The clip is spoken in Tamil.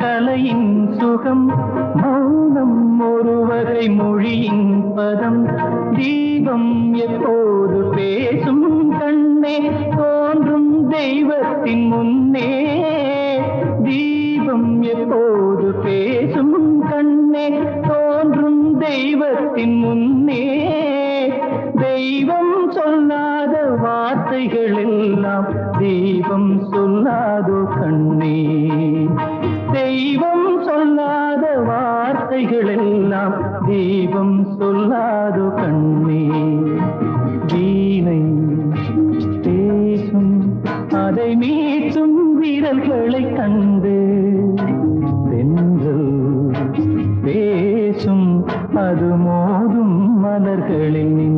கலையின் சுகம் மௌனம் ஒருவரை மொழியின் பதம். தீபம் எப்போது பேசும் கண்ணே தோன்றும் தெய்வத்தின் முன்னே. தீபம் எப்போது பேசும் கண்ணே தோன்றும் தெய்வத்தின் முன்னே. தெய்வம் சொல்லாத வார்த்தைகள் எல்லாம் தெய்வம் சொல்லாதோ கண்ணே. வார்த்தைகள் எல்லாம் தெய்வம் சொல்லாதோ கண்ணே. வீணை பேசும் அதை மீட்டும் வீரர்களை கண்டு தென்றல் பேசும் அது மோதும் மலர்களின்